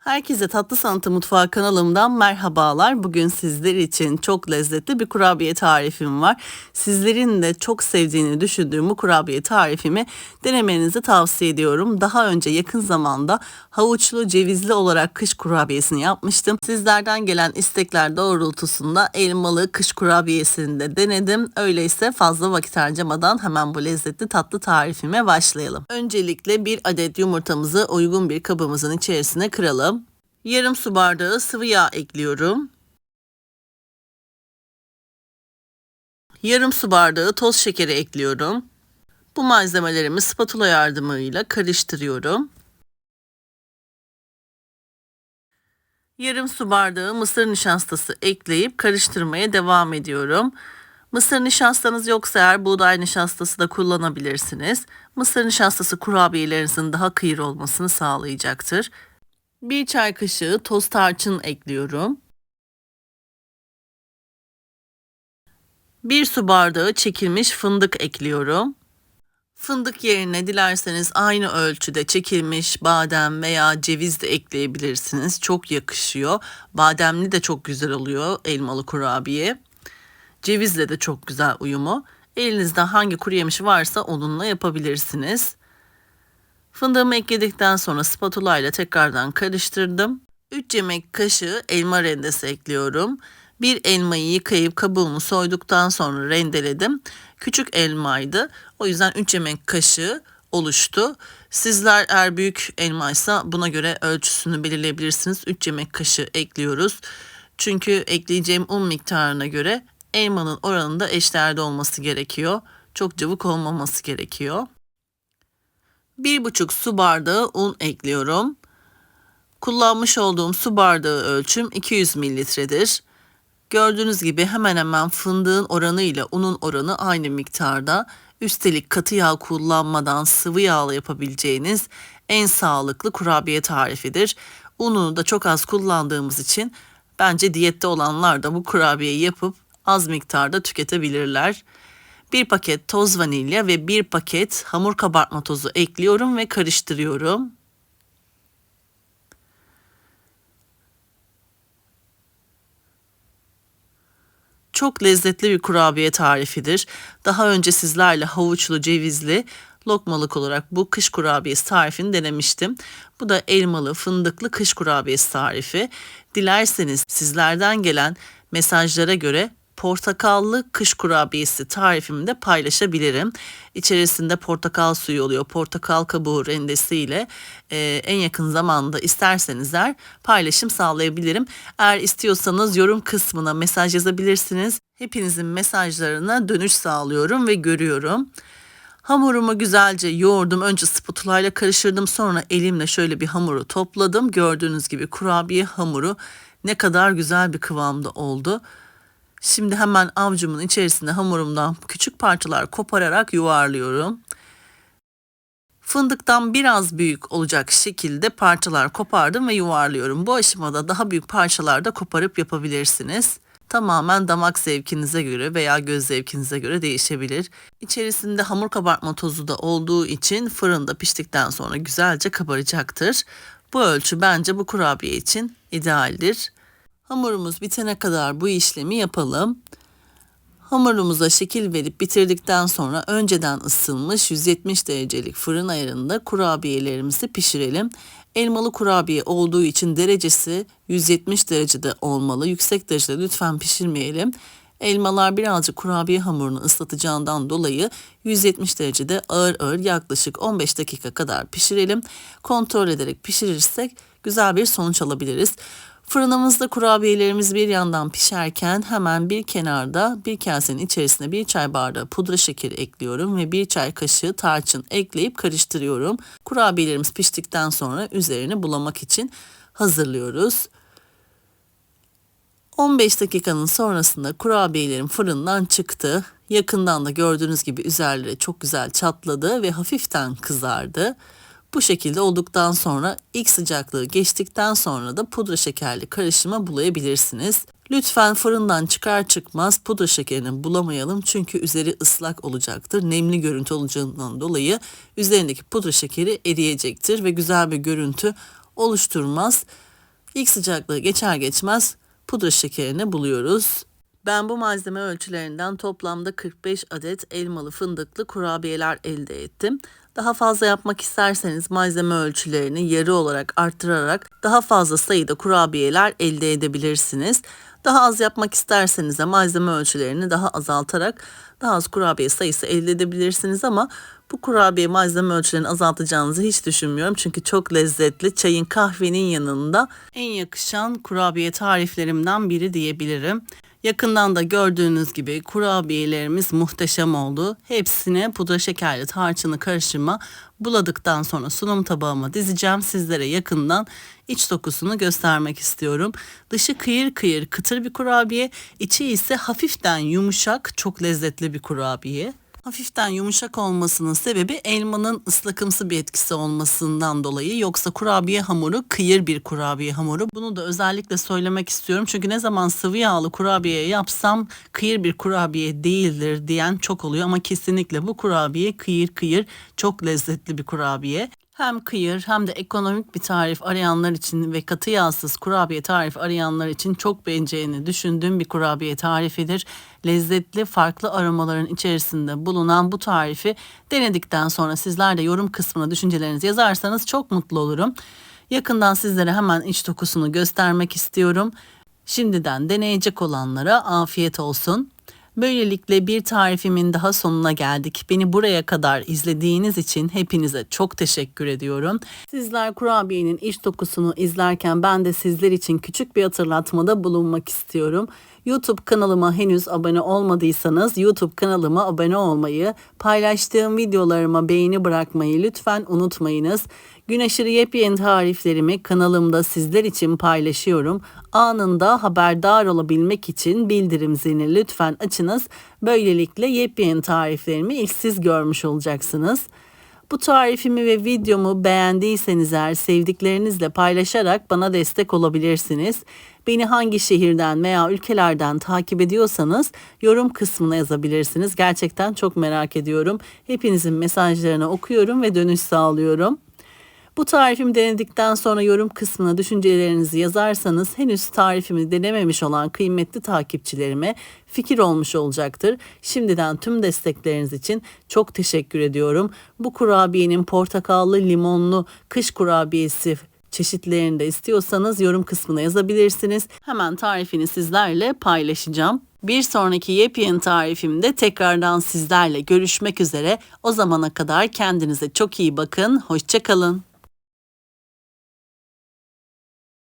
Herkese Tatlı Sanatı Mutfağı kanalımdan merhabalar. Bugün sizler için çok lezzetli bir kurabiye tarifim var. Sizlerin de çok sevdiğini düşündüğüm bu kurabiye tarifimi denemenizi tavsiye ediyorum. Daha önce yakın zamanda havuçlu cevizli olarak kış kurabiyesini yapmıştım. Sizlerden gelen istekler doğrultusunda elmalı kış kurabiyesini de denedim. Öyleyse fazla vakit harcamadan hemen bu lezzetli tatlı tarifime başlayalım. Öncelikle bir adet yumurtamızı uygun bir kabımızın içerisine kıralım. Yarım su bardağı sıvı yağ ekliyorum. Yarım su bardağı toz şekeri ekliyorum. Bu malzemelerimi spatula yardımıyla karıştırıyorum. Yarım su bardağı mısır nişastası ekleyip karıştırmaya devam ediyorum. Mısır nişastanız yoksa eğer buğday nişastası da kullanabilirsiniz. Mısır nişastası kurabiyelerinizin daha kıyır olmasını sağlayacaktır. Bir çay kaşığı toz tarçın ekliyorum. Bir su bardağı çekilmiş fındık ekliyorum. Fındık yerine dilerseniz aynı ölçüde çekilmiş badem veya ceviz de ekleyebilirsiniz. Çok yakışıyor. Bademli de çok güzel oluyor elmalı kurabiye. Cevizle de çok güzel uyumu. Elinizde hangi kuru yemiş varsa onunla yapabilirsiniz. Fındığımı ekledikten sonra spatula ile tekrardan karıştırdım. 3 yemek kaşığı elma rendesi ekliyorum. Bir elmayı yıkayıp kabuğunu soyduktan sonra rendeledim. Küçük elmaydı. O yüzden 3 yemek kaşığı oluştu. Sizler eğer büyük elmaysa buna göre ölçüsünü belirleyebilirsiniz. 3 yemek kaşığı ekliyoruz. Çünkü ekleyeceğim un miktarına göre elmanın oranında eşdeğerde olması gerekiyor. Çok cıvık olmaması gerekiyor. 1,5 su bardağı un ekliyorum. Kullanmış olduğum su bardağı ölçüm 200 mililitredir. Gördüğünüz gibi hemen hemen fındığın oranı ile unun oranı aynı miktarda. Üstelik katı yağ kullanmadan sıvı yağla yapabileceğiniz en sağlıklı kurabiye tarifidir. Ununu da çok az kullandığımız için bence diyette olanlar da bu kurabiyeyi yapıp az miktarda tüketebilirler. Bir paket toz vanilya ve bir paket hamur kabartma tozu ekliyorum ve karıştırıyorum. Çok lezzetli bir kurabiye tarifidir. Daha önce sizlerle havuçlu, cevizli, lokmalık olarak bu kış kurabiyesi tarifini denemiştim. Bu da elmalı, fındıklı kış kurabiyesi tarifi. Dilerseniz sizlerden gelen mesajlara göre portakallı kış kurabiyesi tarifimi de paylaşabilirim. İçerisinde portakal suyu oluyor. Portakal kabuğu rendesiyle e, en yakın zamanda isterseniz eğer paylaşım sağlayabilirim. Eğer istiyorsanız yorum kısmına mesaj yazabilirsiniz. Hepinizin mesajlarına dönüş sağlıyorum ve görüyorum. Hamurumu güzelce yoğurdum. Önce spatula ile karıştırdım. Sonra elimle şöyle bir hamuru topladım. Gördüğünüz gibi kurabiye hamuru ne kadar güzel bir kıvamda oldu. Şimdi hemen avcumun içerisinde hamurumdan küçük parçalar kopararak yuvarlıyorum. Fındıktan biraz büyük olacak şekilde parçalar kopardım ve yuvarlıyorum. Bu aşamada daha büyük parçalar da koparıp yapabilirsiniz. Tamamen damak zevkinize göre veya göz zevkinize göre değişebilir. İçerisinde hamur kabartma tozu da olduğu için fırında piştikten sonra güzelce kabaracaktır. Bu ölçü bence bu kurabiye için idealdir. Hamurumuz bitene kadar bu işlemi yapalım. Hamurumuza şekil verip bitirdikten sonra önceden ısınmış 170 derecelik fırın ayarında kurabiyelerimizi pişirelim. Elmalı kurabiye olduğu için derecesi 170 derecede olmalı. Yüksek derecede lütfen pişirmeyelim. Elmalar birazcık kurabiye hamurunu ıslatacağından dolayı 170 derecede ağır ağır yaklaşık 15 dakika kadar pişirelim. Kontrol ederek pişirirsek güzel bir sonuç alabiliriz. Fırınımızda kurabiyelerimiz bir yandan pişerken hemen bir kenarda bir kasenin içerisine bir çay bardağı pudra şekeri ekliyorum ve bir çay kaşığı tarçın ekleyip karıştırıyorum. Kurabiyelerimiz piştikten sonra üzerini bulamak için hazırlıyoruz. 15 dakikanın sonrasında kurabiyelerim fırından çıktı. Yakından da gördüğünüz gibi üzerleri çok güzel çatladı ve hafiften kızardı. Bu şekilde olduktan sonra ilk sıcaklığı geçtikten sonra da pudra şekerli karışıma bulayabilirsiniz. Lütfen fırından çıkar çıkmaz pudra şekerini bulamayalım çünkü üzeri ıslak olacaktır. Nemli görüntü olacağından dolayı üzerindeki pudra şekeri eriyecektir ve güzel bir görüntü oluşturmaz. İlk sıcaklığı geçer geçmez pudra şekerini buluyoruz. Ben bu malzeme ölçülerinden toplamda 45 adet elmalı fındıklı kurabiyeler elde ettim. Daha fazla yapmak isterseniz malzeme ölçülerini yarı olarak arttırarak daha fazla sayıda kurabiyeler elde edebilirsiniz. Daha az yapmak isterseniz de malzeme ölçülerini daha azaltarak daha az kurabiye sayısı elde edebilirsiniz ama bu kurabiye malzeme ölçülerini azaltacağınızı hiç düşünmüyorum. Çünkü çok lezzetli. Çayın kahvenin yanında en yakışan kurabiye tariflerimden biri diyebilirim. Yakından da gördüğünüz gibi kurabiyelerimiz muhteşem oldu. Hepsine pudra şekerli tarçını karışımı buladıktan sonra sunum tabağıma dizeceğim. Sizlere yakından iç dokusunu göstermek istiyorum. Dışı kıyır kıyır kıtır bir kurabiye, içi ise hafiften yumuşak, çok lezzetli bir kurabiye. Hafiften yumuşak olmasının sebebi elmanın ıslakımsı bir etkisi olmasından dolayı. Yoksa kurabiye hamuru kıyır bir kurabiye hamuru. Bunu da özellikle söylemek istiyorum. Çünkü ne zaman sıvı yağlı kurabiye yapsam kıyır bir kurabiye değildir diyen çok oluyor. Ama kesinlikle bu kurabiye kıyır kıyır çok lezzetli bir kurabiye. Hem kıyır hem de ekonomik bir tarif arayanlar için ve katı yağsız kurabiye tarif arayanlar için çok beğeneceğini düşündüğüm bir kurabiye tarifidir. Lezzetli farklı aromaların içerisinde bulunan bu tarifi denedikten sonra sizler de yorum kısmına düşüncelerinizi yazarsanız çok mutlu olurum. Yakından sizlere hemen iç dokusunu göstermek istiyorum. Şimdiden deneyecek olanlara afiyet olsun. Böylelikle bir tarifimin daha sonuna geldik. Beni buraya kadar izlediğiniz için hepinize çok teşekkür ediyorum. Sizler kurabiyenin iç dokusunu izlerken ben de sizler için küçük bir hatırlatmada bulunmak istiyorum. YouTube kanalıma henüz abone olmadıysanız YouTube kanalıma abone olmayı, paylaştığım videolarıma beğeni bırakmayı lütfen unutmayınız. Gün aşırı yepyeni tariflerimi kanalımda sizler için paylaşıyorum. Anında haberdar olabilmek için bildirim zilini lütfen açınız. Böylelikle yepyeni tariflerimi ilk siz görmüş olacaksınız. Bu tarifimi ve videomu beğendiyseniz eğer sevdiklerinizle paylaşarak bana destek olabilirsiniz. Beni hangi şehirden veya ülkelerden takip ediyorsanız yorum kısmına yazabilirsiniz. Gerçekten çok merak ediyorum. Hepinizin mesajlarını okuyorum ve dönüş sağlıyorum. Bu tarifimi denedikten sonra yorum kısmına düşüncelerinizi yazarsanız henüz tarifimi denememiş olan kıymetli takipçilerime fikir olmuş olacaktır. Şimdiden tüm destekleriniz için çok teşekkür ediyorum. Bu kurabiyenin portakallı, limonlu kış kurabiyesi çeşitlerini de istiyorsanız yorum kısmına yazabilirsiniz. Hemen tarifini sizlerle paylaşacağım. Bir sonraki yepyeni tarifimde tekrardan sizlerle görüşmek üzere. O zamana kadar kendinize çok iyi bakın. Hoşçakalın.